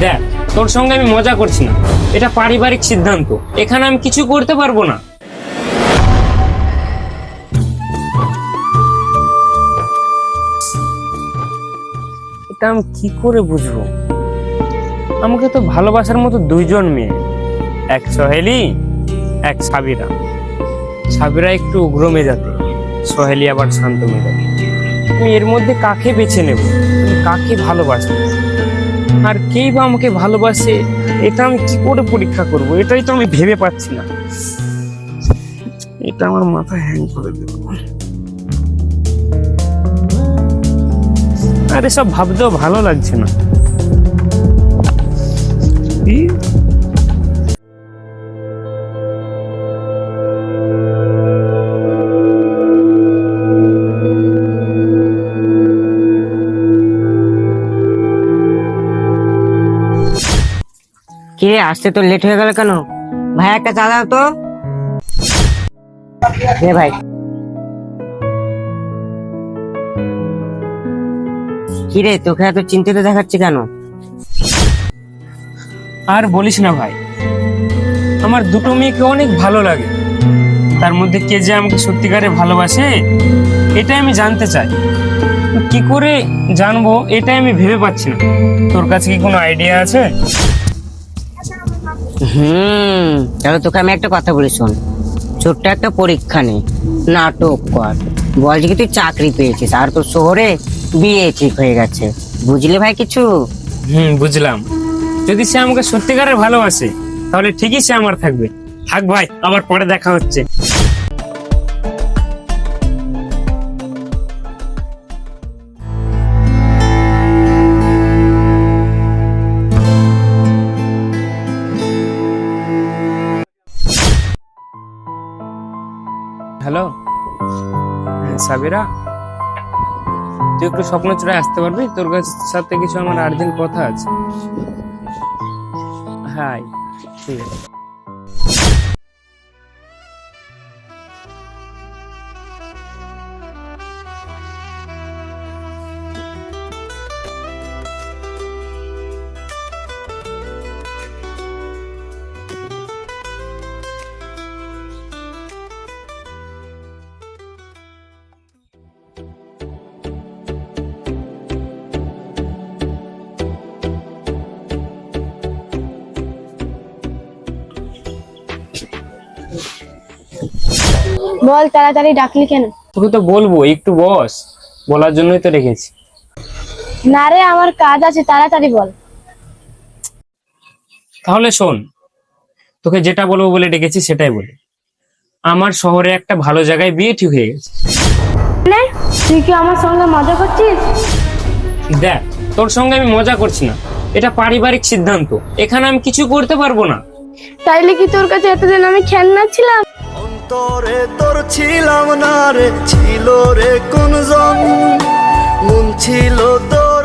দেখ, তোর সঙ্গে আমি মজা করছি না। এটা পারিবারিক সিদ্ধান্ত। এখানে আমি কিছু করতে পারব না। এটা আমি কি করে বুঝব? আমাকে তো ভালোবাসার মতো দুইজন মেয়ে। এক সহেলি, এক সাবিরা। সাবিরা একটু উগ্র মেজাতে সহেলি আবার শান্ত মেজাতে আমি এর মধ্যে কাকে বেছে নেব? কাকে ভালোবাসবো? আর কেই বা আমাকে ভালোবাসে এটা আমি কি করে পরীক্ষা করব? এটাই তো আমি ভেবে পাচ্ছি না। এটা আমার মাথা হ্যাং করে দেব। আর এসব ভাবতেও ভালো লাগছে না। কি? আসতে তো লেট হয়ে গেল কেন? ভাই, একটা চা দাও তো। এ ভাই। কিরে, তোকে এত চিন্তিত দেখাচ্ছে কেন? আর বলিস না ভাই, আমার দুটো মেয়েকে অনেক ভালো লাগে। তার মধ্যে কে যে আমাকে সত্যিকারে ভালোবাসে, এটাই আমি জানতে চাই। কি করে জানব, এটাই আমি ভেবে পাচ্ছি না। তোর কাছে কি কোনো আইডিয়া আছে? হুম। তাহলে তোকে আমি একটা কথা বলি শোন। ছোট্ট একটা পরীক্ষা নে। নাটক কর। বল যে কি তুই চাকরি পেয়েছিস আর তোর শহরে বিয়ে ঠিক হয়ে গেছে। বুঝলি ভাই কিছু? হুম বুঝলাম। যদি সে আমাকে সত্যিকারের ভালোবাসে তাহলে ঠিকই সে আমার থাকবে। থাক ভাই আবার পরে দেখা হচ্ছে। হ্যালো? হ্যাঁ সাবিরা? তুই একটু স্বপ্ন চূড়ায় আসতে পারবি? তোর কাছে সাথে কিছু আমার আর্জেন্ট কথা আছে। হাই, ঠিক আছে। বল তাড়াতাড়ি ডাকলি কেন? তোকে তো বলব একটু বস। বলার জন্যই তো রেখেছি না রে আমার কাজ আছে তাড়াতাড়ি বল। তাহলে শোন তোকে যেটা বলব বলে ডেকেছি সেটাই বলি। আমার শহরে একটা ভালো জায়গায় বিয়ে ঠিক হয়ে গেছে। মানে? তুই কি আমার সঙ্গে মজা করছিস? দেখ তোর সঙ্গে আমি মজা করছি না। এটা পারিবারিক সিদ্ধান্ত। এখানে আমি কিছু করতে পারব না। তাইলে কি তোর কাছে এতদিন আমি খেলনা ছিলাম? অন্তরে তোর ছিলাম না রে, ছিল রে কোন জন মন ছিল তোর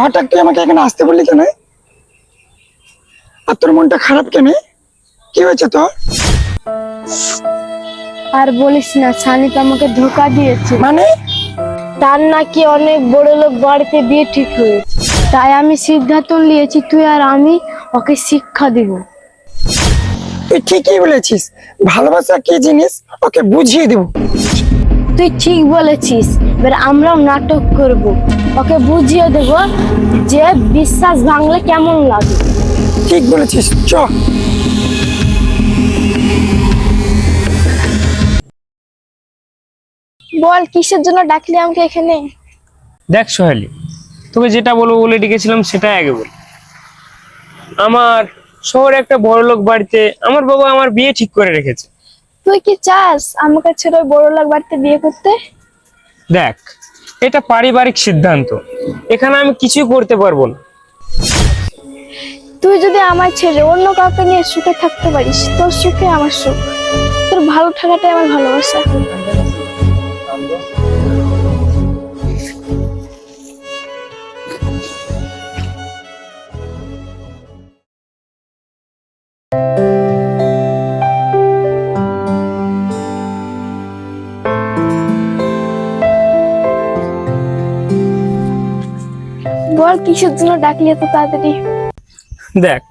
হঠাৎ তুই আমাকে এখানে আসতে বললি কেন? আর তোর মনটা খারাপ কেন কি হয়েছে তোর? আর বলিস না সানি তো আমাকে ধোকা দিয়েছে। মানে? তার নাকি অনেক বড় লোক বাড়িতে বিয়ে ঠিক হয়েছে। তাই আমি সিদ্ধান্ত নিয়েছি তুই আর আমি ওকে শিক্ষা দিব। তুই ঠিকই বলেছিস। ভালোবাসা কি জিনিস? ওকে বুঝিয়ে দেবো। তুই ঠিক বলেছিস। এবার আমরাও নাটক করব। ওকে বুঝিয়ে দেব যে বিশ্বাস ভাঙলে কেমন লাগে। ঠিক বলেছিস চ। বল কিসের জন্য ডাকলি আমাকে এখানে? দেখ সোহেলি তোকে যেটা বলব বলে ডেকেছিলাম সেটাই আগে বল। আমার শহরে একটা বড় লোক বাড়িতে আমার বাবা আমার বিয়ে ঠিক করে রেখেছে। তুই কি চাস আমাকে ছেড়ে ওই বড় লোক বাড়িতে বিয়ে করতে? দেখ এটা পারিবারিক সিদ্ধান্ত। এখানে আমি কিছুই করতে পারব না। তুই যদি আমার ছেলে অন্য কাউকে নিয়ে সুখে থাকতে পারিস, তোর সুখে আমার সুখ। তোর ভালো থাকাটাই আমার ভালোবাসা। বল, কিসের জন্য ডাকলি এত তাড়াতাড়ি? দেখ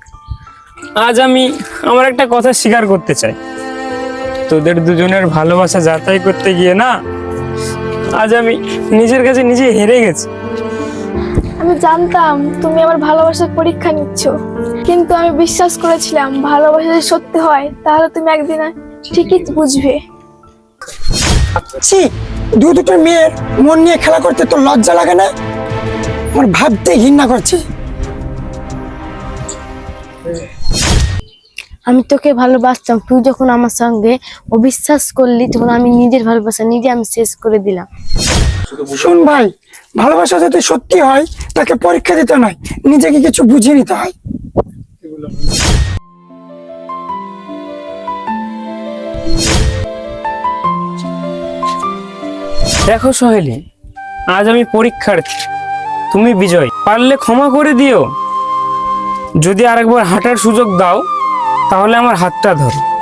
আজ আমি আমার একটা কথা স্বীকার করতে চাই। তোদের দুজনের ভালোবাসা যাচাই করতে গিয়ে না আজ আমি নিজের কাছে নিজে হেরে গেছি। আমি জানতাম তুমি আমার ভালোবাসার পরীক্ষা নিচ্ছ কিন্তু আমি বিশ্বাস করেছিলাম ভালোবাসা যদি সত্যি হয় তাহলে তুমি একদিন ঠিকই বুঝবে। ছি দু দুটো মেয়ের মন নিয়ে খেলা করতে তো লজ্জা লাগে না? আমার ভাবতে ঘৃণা করছে। আমি তোকে ভালোবাসতাম তুই যখন আমার সঙ্গে অবিশ্বাস করলি তখন আমি নিজের ভালোবাসা নিজে আমি শেষ করে দিলাম। শোন ভাই ভালোবাসা যাতে সত্যি হয় তাকে পরীক্ষা দিতে নয় নিজেকে কিছু বুঝিয়ে নিতে হয়। দেখো সহেলি আজ আমি পরীক্ষার্থী তুমি বিজয়। পারলে ক্ষমা করে দিও। যদি আরেকবার হাঁটার সুযোগ দাও তাহলে আমার হাতটা ধরো।